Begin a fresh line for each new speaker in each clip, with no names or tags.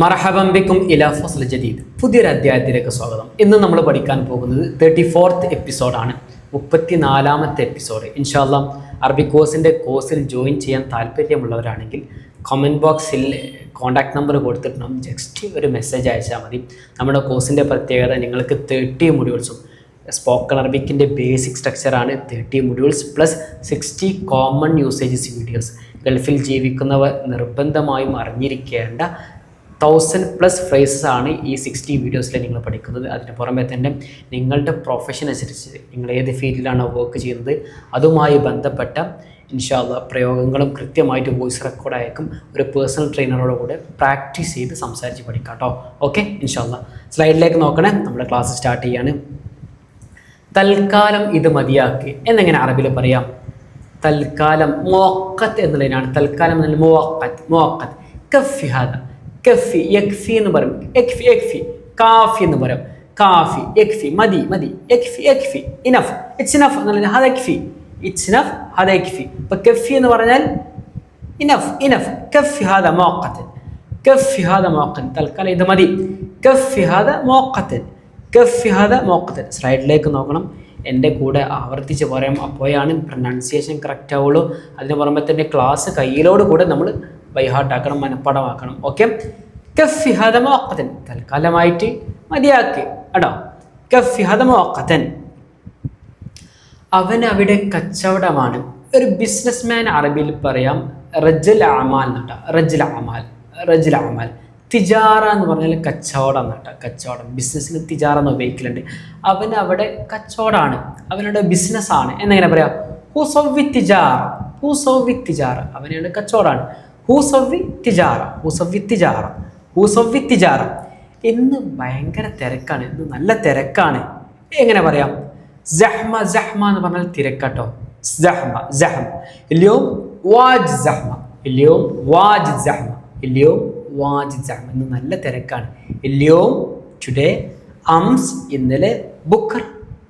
മർഹബം ബിക്കും ഫസ്ൽ ജദീദ്. പുതിയൊരു അധ്യായത്തിലേക്ക് സ്വാഗതം. ഇന്ന് നമ്മൾ പഠിക്കാൻ പോകുന്നത് തേർട്ടി ഫോർത്ത് എപ്പിസോഡാണ്. മുപ്പത്തിനാലാമത്തെ എപ്പിസോഡ്. ഇൻഷാല്ലാം അറബി കോഴ്സിന്റെ കോഴ്സിൽ ജോയിൻ ചെയ്യാൻ താല്പര്യമുള്ളവരാണെങ്കിൽ കമന്റ് ബോക്സിൽ കോൺടാക്ട് നമ്പർ കൊടുത്തിട്ടുണ്ടാവും ജസ്റ്റ് ഒരു മെസ്സേജ് അയച്ചാൽ മതി. നമ്മുടെ കോഴ്സിന്റെ പ്രത്യേകത നിങ്ങൾക്ക് തേർട്ടി മൊഡ്യൂൾസും സ്പോക്കൺ അറബിക്കിന്റെ basic സ്ട്രക്ചറാണ് thirty modules plus sixty common usages videos ഗൾഫിൽ ജീവിക്കുന്നവർ നിർബന്ധമായും അറിഞ്ഞിരിക്കേണ്ട തൗസൻഡ് പ്ലസ് ഫ്രേസസ് ആണ് ഈ സിക്സ്റ്റി വീഡിയോസിൽ നിങ്ങൾ പഠിക്കുന്നത്. അതിന് പുറമെ തന്നെ നിങ്ങളുടെ പ്രൊഫഷൻ അനുസരിച്ച് നിങ്ങൾ ഏത് ഫീൽഡിലാണോ വർക്ക് ചെയ്യുന്നത് അതുമായി ബന്ധപ്പെട്ട ഇൻഷാല്ല പ്രയോഗങ്ങളും കൃത്യമായിട്ട് വോയിസ് റെക്കോർഡ് അയക്കും ഒരു പേഴ്സണൽ ട്രെയിനറോട് കൂടെ പ്രാക്ടീസ് ചെയ്ത് സംസാരിച്ച് പഠിക്കാം കേട്ടോ ഓക്കെ ഇൻഷാല്ല സ്ലൈഡിലേക്ക് നോക്കണേ. നമ്മുടെ ക്ലാസ് സ്റ്റാർട്ട് ചെയ്യാണ്. തൽക്കാലം ഇത് മതിയാക്കി. എന്നെങ്ങനെ അറബിൽ പറയാം? തൽക്കാലം മോക്കത്ത് എന്നുള്ളതിനാണ്. തൽക്കാലം എന്നുള്ള മോക്കത്ത് മോക്കത്ത് കഫ്യാദ കഫി യക്ഫി എന്ന് പറയും. യക്ഫി യക്ഫി കാഫി എന്ന് പറയും. കാഫി യക്ഫി മതി മതി. യക്ഫി യക്ഫി ഇനഫ് ഇറ്റ്സ് ഇനഫ് എന്ന് പറഞ്ഞാൽ ഹദക്ഫി ഇറ്റ്സ് ഇനഫ് ഹദ യക്ഫി ഇപ്പൊ കഫി എന്ന് പറഞ്ഞാൽ ഇനഫ് ഇനഫ് കഫി ഹാദ മോക്കത്ത് കഫി ഹാദ മോക്കൻ തൽക്കാലം ഇത് മതി. കഫി ഹാദ മോക്കത്ത് കഫി ഹാദ മോക്കത്ത് സ്ലൈഡിലേക്ക് നോക്കണം. എന്റെ കൂടെ ആവർത്തിച്ച് പറയാം. അപ്പോഴാണ് പ്രൊനൗൺസിയേഷൻ കറക്റ്റ് ആവുള്ളൂ. അതിന് പുറമെ തന്നെ ക്ലാസ് കയ്യിലോട് കൂടെ നമ്മൾ ബൈഹാർട്ടാക്കണം മനഃപ്പാടമാക്കണം. ഓക്കെ കഫി ഹദ മോക്കത്തൻ തൽക്കാലമായിട്ട് മതിയാക്കി. കേട്ടോ കഫിഹതമോക്കതൻ അവൻ അവിടെ കച്ചവടമാണ്. ഒരു ബിസിനസ്മാൻ അറബിയിൽ പറയാം റജൽ അമാൽ നട്ട റജൽ അമാൽ റജൽ അമാൽ. തിജാറ എന്ന് പറഞ്ഞാൽ കച്ചവടം നട്ട കച്ചവടം. ബിസിനസ്സിന് തിജാറ എന്ന് ഉപയോഗിക്കലുണ്ട് അവൻ അവിടെ കച്ചവടമാണ്. അവനവിടെ ബിസിനസ്സാണ്. എന്നെങ്ങനെ പറയാം? ഹുസവി തിജാറ. ഹുസവി തിജാറ. അവനവിടെ കച്ചവടമാണ്. ഹൂസവി തിജാറ. ഹൂസവി തിജാറ. ഹൂസവി തിജാറ ഇന്ന് ഭയങ്കര തിരക്കാണ്. ഇന്ന് നല്ല തിരക്കാണ്. എങ്ങനെ പറയാം? ജഹ്മ ജഹ്മ എന്ന് പറഞ്ഞാൽ തിരക്കാട്ടോ. ജഹ്മ ജഹ്മ. ഇല്ലയോ വാജ് ജഹ്മ. ഇല്ലയോ വാജ് ജഹ്മ. ഇല്ലയോ വാജ് ജഹ്മ. ഇന്ന് നല്ല തിരക്കാണ്. ഇല്ലയോ ടുഡേ അംസ് ഇന്നലെ ബുക്കർ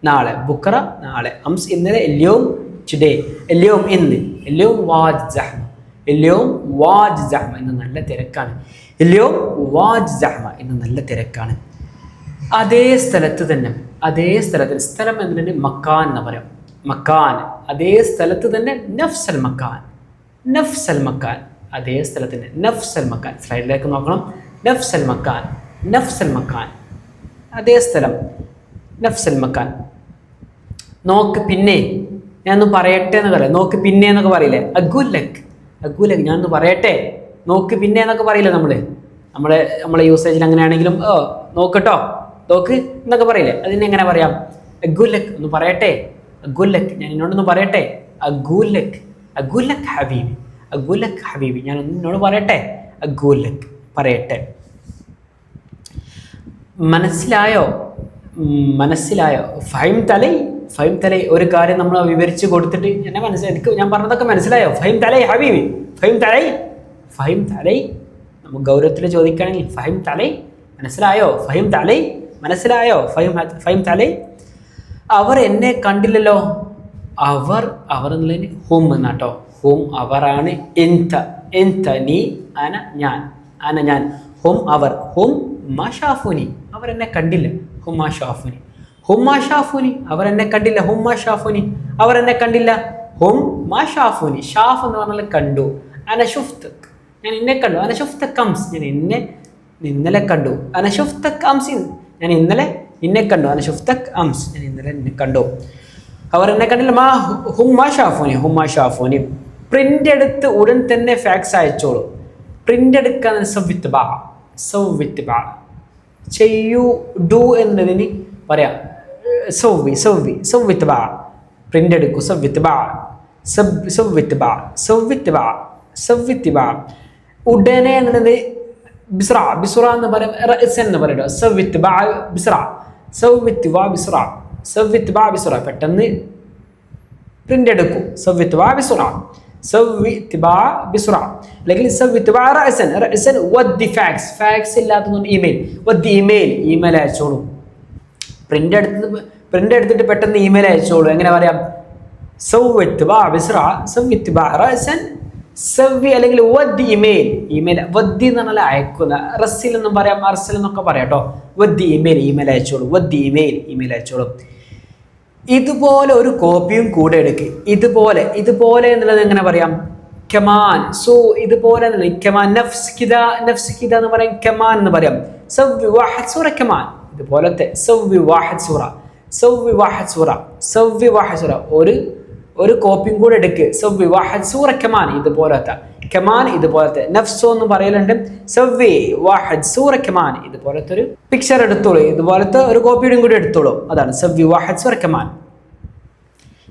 നാളെ. ബുക്കറ നാളെ. അംസ് ഇന്നലെ ഇല്ലയോ ടുഡേ. ഇല്ലയോ ഇന്ന്. ഇല്ലയോ വാജ് ജഹ്മ. ഇല്ലയോ വാജ് ജഹ്മ. ഇന്ന് നല്ല തിരക്കാണ്. ഇല്ലയോ? വാജ് ജഹ്മ ഇന്ന് നല്ല തിരക്കാണ്. അതേ സ്ഥലത്ത് തന്നെ അതേ സ്ഥലത്ത് സ്ഥലം എന്നതിന് മക്കാൻ എന്ന് പറയാം. മക്കാൻ. അതേ സ്ഥലത്ത് തന്നെ നഫ്സൽ മക്കാൻ. നഫ്സൽ മക്കാൻ. അതേ സ്ഥലത്തിന് നഫ്സൽ മക്കാൻ. സ്ലൈഡിലേക്ക് നോക്കണം. നഫ്സൽ മക്കാൻ. നഫ്സൽ മക്കാൻ. അതേ സ്ഥലം. നഫ്സൽ മക്കാൻ. നോക്ക് പിന്നെ. ഞാനൊന്ന് പറയട്ടെ എന്ന് പറയാം. നോക്ക് പിന്നെ എന്നൊക്കെ പറയില്ലേ? അഗുലക്. അഗുലക്. ഞാനൊന്ന് പറയട്ടെ? നോക്ക് പിന്നെ എന്നൊക്കെ പറയില്ല നമ്മൾ നമ്മളെ നമ്മളെ യൂസേജിൽ അങ്ങനെയാണെങ്കിലും ഓ നോക്കട്ടോ. നോക്ക് എന്നൊക്കെ പറയില്ലേ? അതിനെ എങ്ങനെ പറയാം? അഗുലക് ഒന്ന് പറയട്ടെ? അഗുലക് ഞാൻ എന്നോടൊന്ന് പറയട്ടെ? അഗുലക് അഗുലക് ഹബീബി അഗുലക് ഹബീബി ഞാൻ എന്നോട് പറയട്ടെ? അഗുലക് പറയട്ടെ. മനസ്സിലായോ? മനസ്സിലായോ? ഫൈം തലൈ. ഫൈം തലൈ. ഒരു കാര്യം നമ്മൾ വിവരിച്ച് കൊടുത്തിട്ട് എന്നെ മനസ്സിലായി. എനിക്ക് ഞാൻ പറഞ്ഞതൊക്കെ മനസ്സിലായോ? ഫൈം തലൈ ഹബീബി ഫൈം തലൈ. ഫൈം തലൈ. നമുക്ക് ഗൗരവത്തിൽ ചോദിക്കുകയാണെങ്കിൽ ഫഹിം തലൈ മനസ്സിലായോ? ഫഹിം തലൈ മനസ്സിലായോ? ഫഹിം ഫഹിം തലൈ. അവർ എന്നെ കണ്ടില്ലല്ലോ. അവർ അവർ എന്നുള്ളതിന് ഹും എന്നാട്ടോ. ഹും അവറാണ് എന്ത എന്ത നീ അന ഞാൻ അന ഞാൻ. ഹും അവർ ഹും മാഷാഫുനി അവർ എന്നെ കണ്ടില്ല. ഹും മാഷാഫുനി ഹും മാഷാഫുനി അവർ എന്നെ കണ്ടില്ല. ഹും മാഷാഫുനി അവർ എന്നെ കണ്ടില്ല. ഹും മാഷാഫുനി ഷാഫ് എന്ന് പറഞ്ഞാൽ കണ്ടു. അനഷുഫ്തക് ഞാൻ എന്നെ കണ്ടു. അനഷുഫ്ത കംസ് ഞാൻ ഇന്നെ ഇന്നലെ കണ്ടു. അനഷുഫ്ത കംസ് ഞാൻ ഇന്നലെ നിന്നെ കണ്ടു. അനശുഫ്ത കംസ് ഞാൻ ഇന്നലെ ഇന്നെ കണ്ടു. അവർ എന്നെ കണ്ടില്ല. മാ ഹുമാ ഷാഫോനി ഹുമാ ഷാഫോനി. പ്രിന്റ് എടുത്ത് ഉടൻ തന്നെ ഫാക്സ് അയച്ചോളൂ. പ്രിന്റ് എടുക്കാൻ സവിത്ത് ബാ സൗവിത്ത് ബാ ചെയ്യൂ ഡു എന്നതിന് പറയാം. സൗവി സൗവി സൗവിത്ത് ബാ പ്രിന്റ് എടുക്കൂ. സവിത്ത് ബാ സബ് സൗവിത്ത് ബാ സൗവിത്ത് ബാ സൗവിത്ത് ബാ ഉടനെ എന്നത് ബിസ്ര ബിസ്ര എന്ന് പറയും പറയുന്നത് സവിത്ത് ബാ ബിസ്ര സവിത്ത് വാ ബിസ്ര സവിത്ത് ബാ ബിസ്ര പെട്ടെന്ന് പ്രിന്റ് എടുക്കും. സവിത്ത് വാ ബിസ്ര അയച്ചോളൂ. പ്രിന്റ് എടുത്ത് പ്രിന്റ് എടുത്തിട്ട് പെട്ടെന്ന് ഇമെയിൽ അയച്ചോളൂ. എങ്ങനെ പറയാം? സവ്വി അല്ലെങ്കിൽ വദ് ഇമെയിൽ. ഇമെയിൽ വദ്ദി എന്ന് പറഞ്ഞാൽ അയക്കുന്ന റസിൽ എന്നും പറയാം അർസൽ എന്നൊക്കെ പറയാം കേട്ടോ. വദ്ദി ഇമെയിൽ ഇമെയിൽ അയച്ചോളൂ വദ്ദി ഇമെയിൽ ഇമെയിൽ അയച്ചോളൂ. ഇതുപോലെ ഒരു കോപ്പിയും കൂടെ എടുക്ക്. ഇതുപോലെ ഇതുപോലെ എന്നുള്ളത് എങ്ങനെ പറയാം? കെമാൻ സോ ഇതുപോലെ എന്നുള്ളത് കമാൻ നഫ്സ്കിത നഫ്സ്കിത എന്ന് പറയാം കെമാൻ എന്ന് പറയാം. സവ്വി വാഹദ് സൂറ കെമാൻ. ഇതുപോലത്തെ സവ്വി വാഹദ് സൂറ സവ്വി വാഹദ് സൂറ സവ്വി വാഹദ് സൂറ. ഒരു ഒരു കോപ്പിയും കൂടെ എടുക്ക്. വിവാഹ സൂറ കമാൻ ഇതുപോലത്തെ. കമാൻ ഇതുപോലത്തെ. നഫ്സോ എന്ന് പറയലുണ്ട്. സവ്വി വാഹദ് സൂറ കമാൻ ഇതുപോലത്തെ ഒരു പിക്ചർ എടുത്തോളൂ. ഇതുപോലത്തെ ഒരു കോപ്പിയുടെയും കൂടി എടുത്തോളൂ. അതാണ് സവ്വി വാഹദ് സൂറ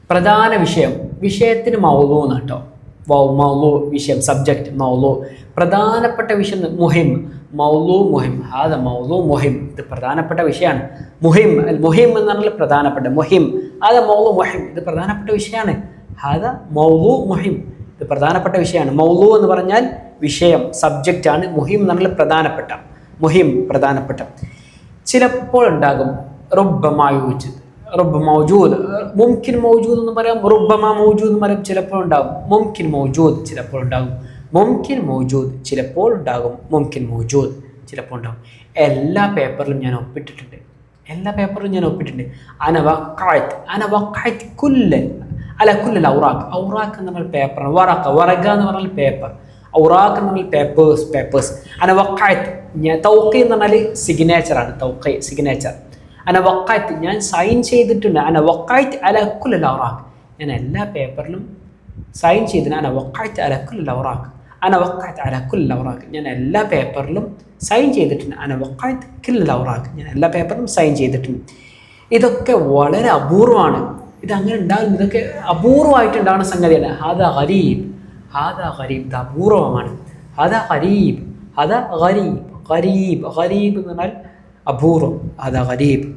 പ്രധാന വിഷയം. വിഷയത്തിന് മൗലു എന്ന് കേട്ടോ. മൗലു വിഷയം സബ്ജക്റ്റ് മൗലു. പ്രധാനപ്പെട്ട വിഷയം മുഹിം. മൗലു മുഹിം. ഹാദ മൗലു മുഹിം. ഇത് പ്രധാനപ്പെട്ട വിഷയമാണ്. മുഹിം മുഹിം എന്ന് പറഞ്ഞാൽ പ്രധാനപ്പെട്ട മുഹിം. ഹാദ മൗലു മുഹിം ഇത് പ്രധാനപ്പെട്ട വിഷയമാണ് ഹാദ മൗലു മുഹിം. ഇത് പ്രധാനപ്പെട്ട വിഷയമാണ് മൗലു എന്ന് പറഞ്ഞാൽ വിഷയം സബ്ജക്റ്റ് ആണ്. മുഹിം എന്ന് പറഞ്ഞാൽ പ്രധാനപ്പെട്ട. മുഹിം പ്രധാനപ്പെട്ട. ചിലപ്പോൾ ഉണ്ടാകും റുബമായൂജിത് റുബ് മൗജൂദ്. മുംകിൻ മൗജൂദ് എന്ന് പറയാം. റുബമ മൗജൂദ് എന്ന് പറയാം. ചിലപ്പോൾ ഉണ്ടാകും മുംകിൻ മൗജൂദ് ചിലപ്പോൾ ഉണ്ടാകും. മുംകിൻ മൗജൂദ് ചിലപ്പോൾ ഉണ്ടാകും. മുംകിൻ മൗജൂദ് ചിലപ്പോൾ ഉണ്ടാകും. എല്ലാ പേപ്പറിലും ഞാൻ ഒപ്പിട്ടിട്ടുണ്ട്. എല്ലാ പേപ്പറും ഞാൻ ഒപ്പിട്ടിട്ടുണ്ട്. അന വക്കായത്ത് അന വക്കായത്ത് കുല്ലൻ അല്ല കുല്ലല്ല ഔറാഖ്. ഔറാഖ് എന്ന് പറഞ്ഞാൽ പേപ്പറാണ് വറക്ക വറക എന്ന് പറഞ്ഞാൽ പേപ്പർ ഔറാഖ് എന്ന് പറഞ്ഞാൽ പേപ്പേഴ്സ് പേപ്പേഴ്സ് അന വക്കായത്ത് ഞാൻ തൗക്കി എന്ന് പറഞ്ഞാൽ സിഗ്നേച്ചറാണ് തൗക്കി സിഗ്നേച്ചർ അന വക്കായത്ത് ഞാൻ സൈൻ ചെയ്തിട്ടുണ്ട്. അന വക്കായത്ത് അല കുല്ലല്ല ഔറാഖ്. ഞാൻ എല്ലാ പേപ്പറിലും സൈൻ ചെയ്തിട്ടുണ്ട്. അന വക്കായത്ത് അല കുല്ലൽ ഔറാഖ്. അന വക്കായത്ത് അല കുല്ലൽ ഞാൻ എല്ലാ പേപ്പറിലും സൈൻ ചെയ്തിട്ടുണ്ട് അന വക്കായത്ത് കില്ലൽ ഞാൻ എല്ലാ പേപ്പറിലും സൈൻ ചെയ്തിട്ടുണ്ട് ഇതൊക്കെ വളരെ അപൂർവമാണ്. ഇത് അങ്ങനെ ഉണ്ടാകും ഇതൊക്കെ അപൂർവമായിട്ട് ഉണ്ടാകുന്ന സംഗതിയാണ് ഹാദ ഹരീബ് ഹാദ ഹരീബ് ഇത് അപൂർവമാണ്. ഹാദ ഹരീബ് ഹദ ഹരീബ് ഹരീബ് ഹരീബ് എന്ന് പറഞ്ഞാൽ അപൂർവം. ഹദ ഹരീബ്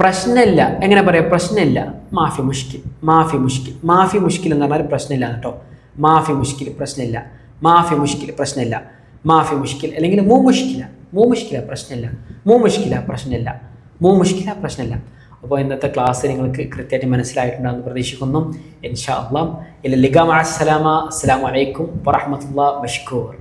പ്രശ്നമില്ല. എങ്ങനെ പറയാം? പ്രശ്നമില്ല. മാഫി മുഷ്കിൽ. മാഫി മുഷ്കിൽ. മാഫി മുഷ്കിൽ എന്ന് പറഞ്ഞാൽ പ്രശ്നമില്ല കേട്ടോ. മാഫി മുഷ്കിൽ പ്രശ്നമില്ല. മാഫി മുഷ്കിൽ പ്രശ്നമില്ല. മാഫി മുഷ്കിൽ അല്ലെങ്കിൽ മൂ മുഷ്കില. മൂ മുഷ്കില പ്രശ്നമില്ല. മൂ മുഷ്കില പ്രശ്നമില്ല. മൂ മുഷ്കില പ്രശ്നമില്ല. അപ്പോൾ ഇന്നത്തെ ക്ലാസ് നിങ്ങൾക്ക് കൃത്യമായിട്ട് മനസ്സിലായിട്ടുണ്ടെന്ന് പ്രതീക്ഷിക്കുന്നു. ഇൻഷാ അള്ളാം ഇല്ല ലിഗാം അസ്സലാമ അസ്സലാമു അലൈക്കും വറഹമത്തുള്ള മഷ്കൂർ